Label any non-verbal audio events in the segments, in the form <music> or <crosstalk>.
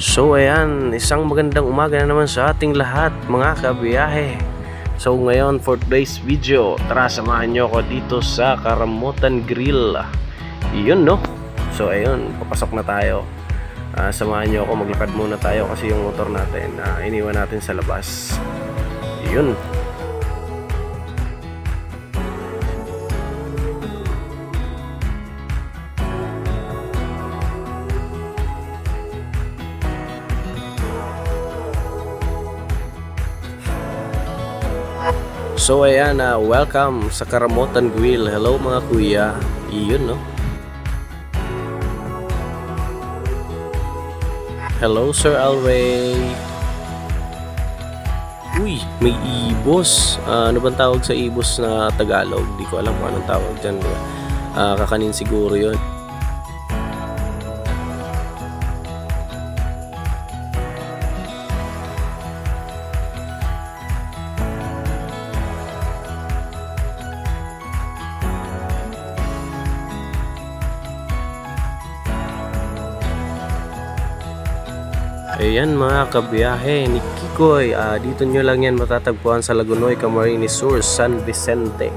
So ayan, isang magandang umaga na naman sa ating lahat mga kabiyahe. So ngayon for today's video, tara samahan nyo ako dito sa Karamutan Grill. Iyon no? So ayun, papasok na tayo. Ah, samahan nyo ako, maglakad muna tayo kasi yung motor natin, ah, iniwan natin sa labas. Iyon. So ayan, ah, welcome sa Karamutan Grill. Hello mga kuya. Iyon no? Hello Sir Alray. Uy, may ibos. Ah, ano bang tawag sa ibos na Tagalog? Di ko alam kung anong tawag dyan. Ah, kakanin siguro yon. Ayan mga kabiyahe ni Kikoy. Ah, dito nyo lang yan matatagpuan sa Lagunoy, Camarines Sur, San Vicente.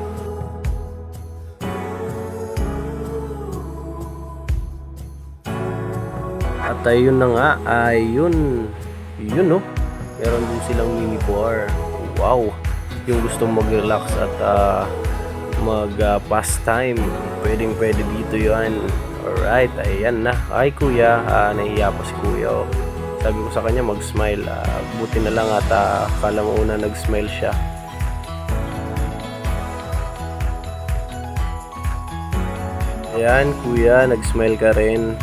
At ayun na nga, ayun. Yun no. Meron din silang mini bar. Wow. Yung gustong mag-relax at ah, mag ah, pastime. Pwedeng pwede dito yan. Alright, ayan na. Ay kuya, ah, nahiya pa si kuya. oh. Sabi ko sa kanya mag-smile. Ah, buti na lang at ah, akala mo una nag-smile siya. Ayan, kuya, nag-smile ka rin.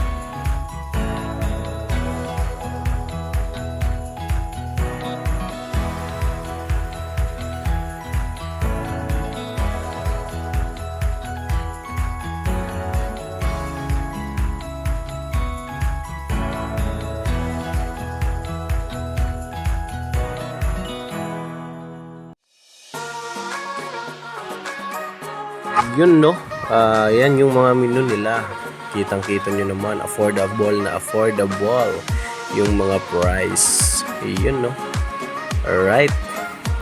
Yun no, Ah, yan yung mga menu nila. Kitang-kita nyo naman, affordable na affordable yung mga price. Yun no. Alright.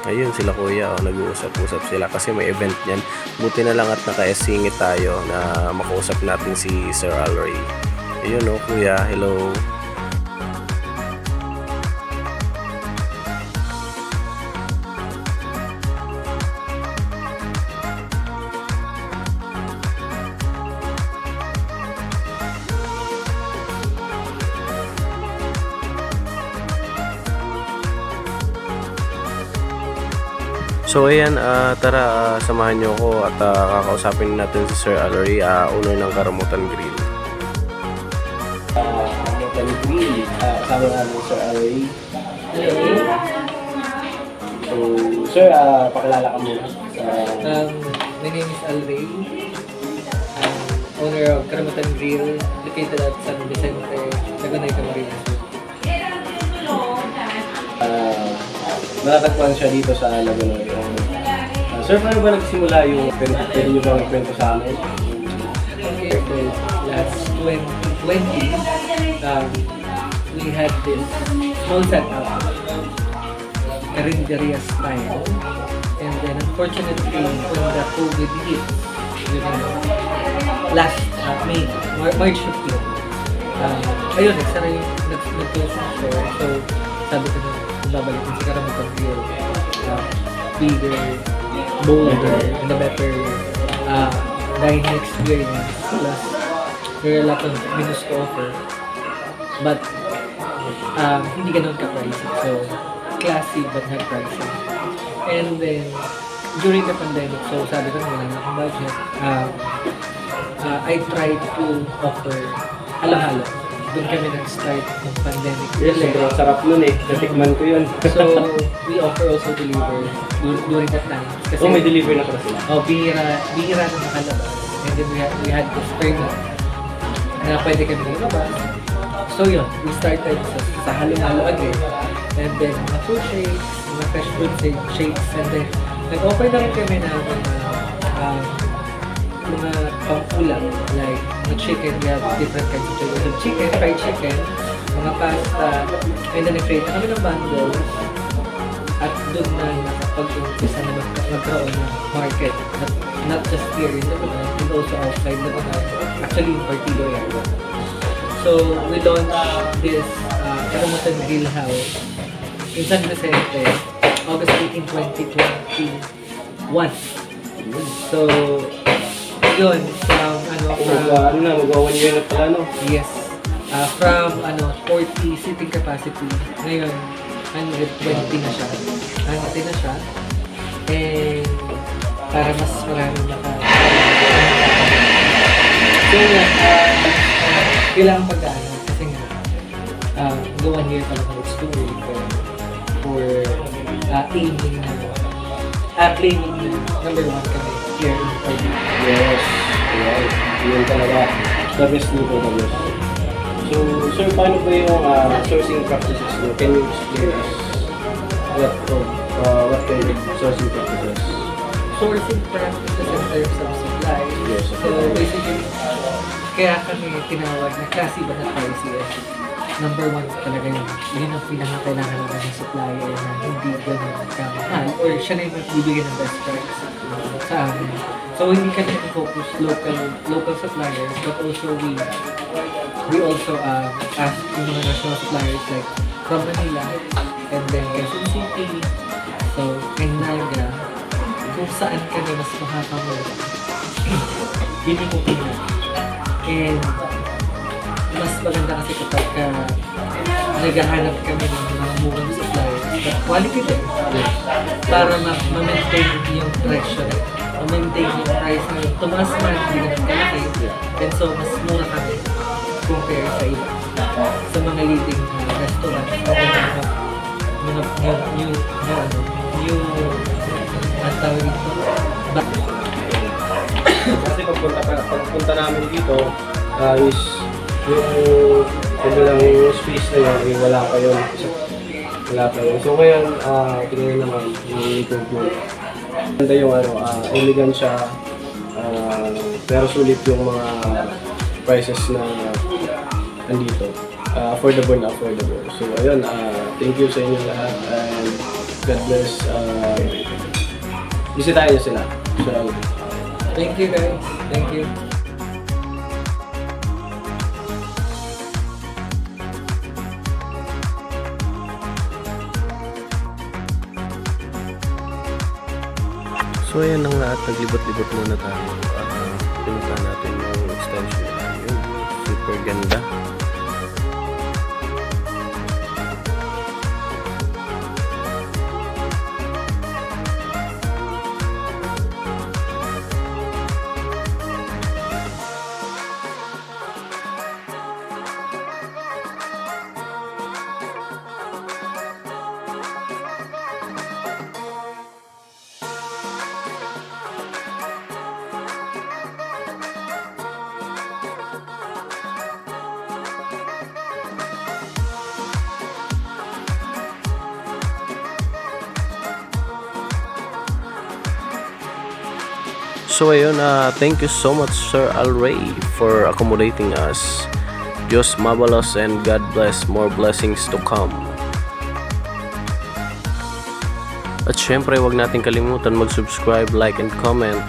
Ayun sila kuya, oh, nag-uusap-usap sila kasi may event yan. Buti na lang at naka-singit tayo na makausap natin si Sir Alray. Ayun no, kuya, hello. So ayan, ah, tara ah, samahan niyo ako at ah, kakausapin natin si Sir Alray, ah, owner ng Karamutan Grill. Karamutan Grill, kasama namin Sir Alray. So, Sir, pakilala ka muna. Um, my name is Alvay. I'm owner of Karamutan Grill, located at San Vicente, Lagunay, Camarines. Matatagpuan siya dito sa Laguna. Uh, sir, paano ba nagsimula yung kwento? Pwede niyo ba sa amin? Okay, last 2020, um, we had this small setup, Carinderia style. And then unfortunately, when the COVID hit, yun ang last uh, May, Mar- March 15, um, ayun, nagsara yung nag- nag-close yung store. So, sabi ko na, babalik yung si Karamutan Grill. Uh, bigger, bolder, and a better uh, dining experience. Plus, there are a lot of menus to offer. But, um, hindi ganun ka-pricey. So, classy but not pricey. And then, during the pandemic, so sabi ko wala na akong budget, um, uh, I tried to offer halo-halo. Doon kami nag-start ng pandemic. Yes, sobrang sarap nun eh. Natikman ko yun. <laughs> So, we offer also deliver dur- during that time. Kasi, oh, may delivery na pala sila. oh, bihira, bihira na nakalabas. And then we had, we had this permit na pwede kami lumabas. So yun, we started sa, sa halo-halo again. And then mga fruit shakes, mga fresh shake- shakes. And then nag-offer na rin kami mga um, mga pang-ulam. Like mga chicken, we have different kinds of chicken. Have chicken, fried chicken, mga pasta, and then nag-create na kami ng bundles. At doon na nakapag-umpisa na mag- magkaroon ng market. Not, not just here in Lebanon, and also outside Lebanon. Actually, in Partido area. So, we launched this uh, Karamutan Grill House in San Vicente, August 18, 2021. So, yun, from ano, from, ano na, mag-one year na pala, no? yes, uh, from ano, 40 seating capacity, ngayon, 120 na siya. 120 na siya. And, para mas maraming maka... So, yun, uh, kailangan pagdaanan kasi nga, uh, go one year pa lang it's too early for, for uh, aiming na, uh, claiming number one kami Purdue. Yes. Wow. Yun talaga. The best dito, the best. So, sir, paano ba yung ah, sourcing practices nyo? Can you explain us what, uh, what kind of sourcing practices? sourcing practices in terms of supply. Yes. So basically, kaya kami tinawag na classy but not pricey. Number one talaga yun. Yun ang pinaka-kailangan naman ng supplier na hindi ganun kamahal or siya na yung magbibigay ng best price sa amin. So hindi kami focus local local suppliers but also we we also uh, ask yung mga national suppliers like from Manila and then Quezon City, so and Naga, kung saan kami mas makakamura. Binibooking na. And mas maganda kasi kapag ka naghahanap kami ng mga murang suppliers but quality din para ma- ma-maintain yung presyo. Ma-maintain yung price na. Tumaas man, hindi ganun kalaki. And so, mas mura kami compare sa iba. Sa mga leading uh, restaurants. Sa mga mga yung yung ano yung ang tawag dito Kasi pagpunta, pagpunta namin dito, ah, is yung kung lang yung space na yun, eh, wala pa yun. Wala pa yun. So ngayon, uh, tingnan naman yung improvement. Ganda yung ano, uh, elegant siya, ah, pero sulit yung mga prices na nandito. Ah, affordable na affordable. So ayun, ah, thank you sa inyo lahat and God bless. Uh, bisitahin niyo sila. So, thank you guys thank you So ayan na nga at naglibot-libot muna tayo. Uh, pinunta natin yung extension nila. Super ganda. So ayun, uh, thank you so much Sir Alray for accommodating us. Diyos mabalos and God bless more blessings to come. At syempre, wag natin kalimutan mag-subscribe, like, and comment